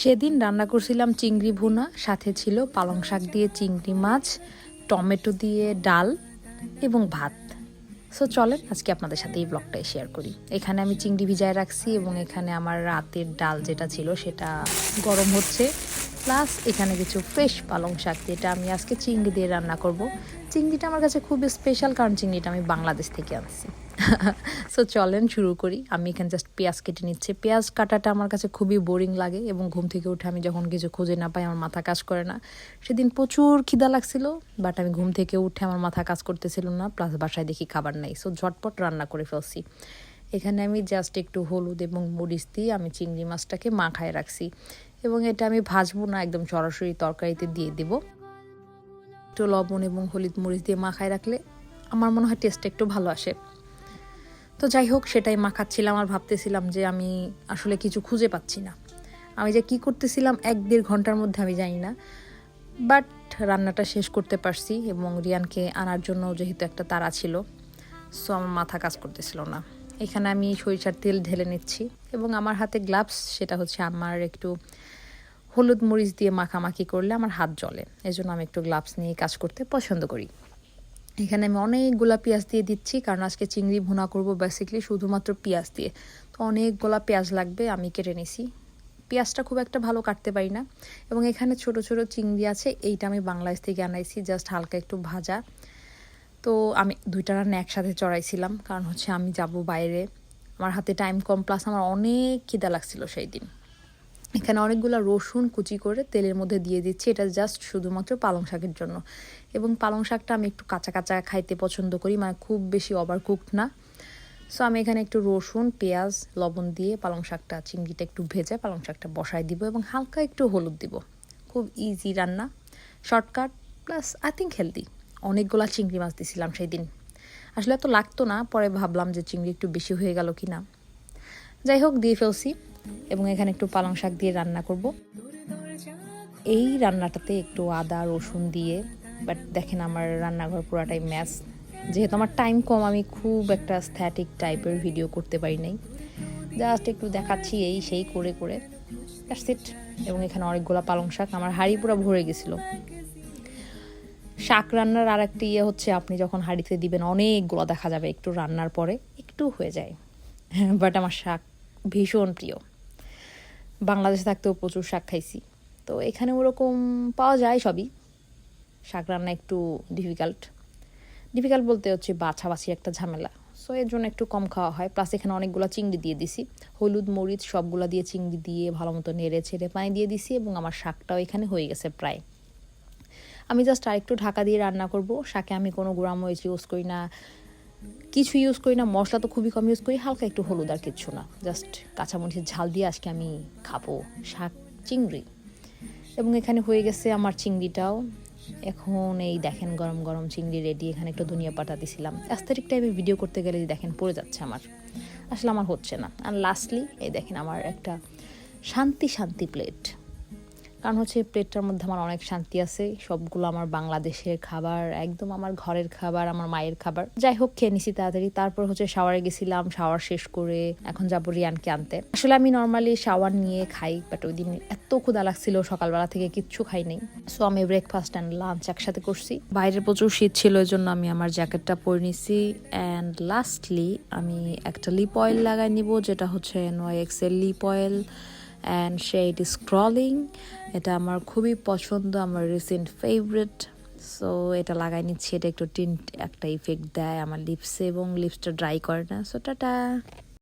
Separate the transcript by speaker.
Speaker 1: সেদিন রান্না করছিলাম চিংড়ি ভুনা, সাথে ছিল পালং শাক দিয়ে চিংড়ি মাছ, টমেটো দিয়ে ডাল এবং ভাত। সো চলেন আজকে আপনাদের সাথে এই ব্লগটাই শেয়ার করি। এখানে আমি চিংড়ি ভিজায় রাখছি এবং এখানে আমার রাতের ডাল যেটা ছিল সেটা গরম হচ্ছে। প্লাস এখানে কিছু ফ্রেশ পালং শাক যেটা আমি আজকে চিংড়ি দিয়ে রান্না করব। চিংড়িটা আমার কাছে খুবই স্পেশাল কারণ চিংড়িটা আমি বাংলাদেশ থেকে আনছি। সো চলেন শুরু করি। আমি এখানে জাস্ট পেঁয়াজ কেটে নিচ্ছি। পেঁয়াজ কাটাটা আমার কাছে খুবই বোরিং লাগে এবং ঘুম থেকে উঠে আমি যখন কিছু খুঁজে না পাই, আমার মাথা কাজ করে না। সেদিন প্রচুর খিদা লাগছিল বাট আমি ঘুম থেকে উঠে আমার মাথা কাজ করতেছিল না প্লাস বাসায় দেখি খাবার নাই। সো ঝটপট রান্না করে ফেলছি। এখানে আমি জাস্ট একটু হলুদ এবং মরিচ দিয়ে আমি চিংড়ি মাছটাকে মাখায় রাখছি। এবং এটা আমি ভাজবো না, একদম সরাসরি তরকারিতে দিয়ে দেবো। একটু লবণ এবং হলুদ মরিচ দিয়ে মাখায় রাখলে আমার মনে হয় টেস্টটা একটু ভালো আসে। তো যাই হোক, সেটাই মাখাচ্ছিলাম আর ভাবতেছিলাম যে আমি আসলে কিছু খুঁজে পাচ্ছি না। আমি যে কি করতেছিলাম এক দেড় ঘণ্টার মধ্যে আমি জানি না। বাট রান্নাটা শেষ করতে পারছি এবং রিয়ানকে আনার জন্য যেহেতু একটা তারা ছিল, সো আমার মাথা কাজ করতেছিল না। এখানে আমি সরিষার তেল ঢেলে নিচ্ছি এবং আমার হাতে গ্লাভস, সেটা হচ্ছে আমার একটু হলুদ মরিচ দিয়ে মাখামাখি করলে আমার হাত জ্বলে। এই জন্য আমি একটু গ্লাভস নিয়ে কাজ করতে পছন্দ করি। এখানে আমি অনেকগুলা পেঁয়াজ দিয়ে দিচ্ছি, কারণ আজকে চিংড়ি ভুনা করব বেসিকলি শুধুমাত্র পেঁয়াজ দিয়ে। তো অনেকগুলা পেঁয়াজ লাগবে, আমি কেটে নিছি। পেঁয়াজটা খুব একটা ভালো কাটতে পারি না, এবং এখানে ছোট ছোট চিংড়ি আছে, এইটা আমি বাংলাদেশ থেকে আনাইছি জাস্ট হালকা একটু ভাজা। তো আমি দুইটা রান্না একসাথে চড়াইছিলাম, কারণ হচ্ছে আমি যাব বাইরে। আমার হাতে টাইম কম প্লাস আমার অনেক খিদা লাগছিল সেই দিন এখানে অনেকগুলো রসুন কুচি করে তেলের মধ্যে দিয়ে দিচ্ছি। এটা জাস্ট শুধুমাত্র পালং শাকের জন্য। এবং পালং শাকটা আমি একটু কাঁচা কাঁচা খাইতে পছন্দ করি মানে খুব বেশি ওভার কুকড না। সো আমি এখানে একটু রসুন, পেঁয়াজ, লবণ দিয়ে পালং শাকটা, চিংড়িটা একটু ভেজে পালং শাকটা বসায় দিব এবং হালকা একটু হলুদ দিব। খুব ইজি রান্না। Shortcut plus I think healthy অনেকগুলা চিংড়ি মাছ দিছিলাম সেই দিন আসলে এত লাগতো না, পরে ভাবলাম যে চিংড়ি একটু বেশি হয়ে গেল কি না যাই হোক, দিয়ে ফেলছি। এবং এখানে একটু পালং শাক দিয়ে রান্না করব। এই রান্নাটাতে একটু আদা, রসুন দিয়ে বাট দেখেন আমার রান্নাঘর পুরাটাই ম্যাচ যেহেতু আমার টাইম কম, আমি খুব একটা স্থ্যাটিক টাইপের ভিডিও করতে পারি নাই। জাস্ট একটু দেখাচ্ছি এই সেই করে করে। দ্যাটস ইট এবং এখানে অনেকগুলো পালং শাক। আমার হাড়ি পুরো ভরে গেছিল। শাক রান্নার আর একটা ইয়ে হচ্ছে, আপনি যখন হাঁড়িতে দিবেন, অনেকগুলো দেখা যাবে একটু রান্নার পরে। একটু হয়ে যায়। বাট আমার শাক ভীষণ প্রিয়। বাংলাদেশে থাকতেও প্রচুর শাক খাইছি। তো এখানে ওরকম পাওয়া যায় সবই। শাক রান্না একটু ডিফিকাল্ট ডিফিকাল্ট বলতে হচ্ছে বাছাবাছি একটা ঝামেলা। সো এর জন্য একটু কম খাওয়া হয়। প্লাস এখানে অনেকগুলো চিংড়ি দিয়ে দিছি। হলুদ, মরিচ সবগুলো দিয়ে চিংড়ি দিয়ে ভালো মতো নেড়ে ছেড়ে পানি দিয়ে দিছি এবং আমার শাকটাও এখানে হয়ে গেছে প্রায়। আমি জাস্ট আরেকটু ঢাকা দিয়ে রান্না করব। শাকে আমি কোনো গুঁড়া মরিচ ইউজ করি না। কিছু ইউজ করি না, মশলা তো খুবই কম ইউজ করি, হালকা একটু হলুদ আর কিচ্ছু না। জাস্ট কাঁচামরিচের ঝাল দিয়ে আজকে আমি খাব শাক চিংড়ি। এবং এখানে হয়ে গেছে আমার চিংড়িটাও। এখন এই দেখেন গরম গরম চিংড়ি রেডি এখানে একটু ধনিয়া পাতা দিছিলাম। অ্যাস্থেটিক টাইপে ভিডিও করতে গেলে দেখেন পড়ে যাচ্ছে আমার। আসলে আমার হচ্ছে না। আর লাস্টলি এই দেখেন আমার একটা শান্তি শান্তি প্লেট কারণ হচ্ছে প্লেটটার মধ্যে আমার অনেক শান্তি আছে। সবগুলো আমার বাংলাদেশের খাবার, একদম আমার ঘরের খাবার, আমার মায়ের খাবার। যাই হোক, খেয়ে নিছি তাড়াতাড়ি। তারপর হচ্ছে শাওয়ারে গেছিলাম শাওয়ার শেষ করে এখন যাব রিয়ানকে আনতে। আসলে আমি নর্মালি শাওয়ার নিয়ে খাই বাট ওই দিন এত ক্ষুদা লাগছিল, সকালবেলা থেকে কিচ্ছু খাই নাই। সো আমি ব্রেকফাস্ট অ্যান্ড লাঞ্চ একসাথে করছি। বাইরে প্রচুর শীত ছিল ওই জন্য আমি আমার জ্যাকেটটা পরে নিছি। অ্যান্ড লাস্টলি আমি একটা লিপ অয়েল লাগাই নিব, যেটা হচ্ছে নয় Excel lip oil and shade crawling এটা আমার খুবই পছন্দ, আমার রিসেন্ট ফেভারিট সো এটা লাগাই নিচ্ছি, এটা একটু টিন্ট একটা ইফেক্ট দেয় আমার লিপসে এবং লিপসটা ড্রাই করে না। So tata!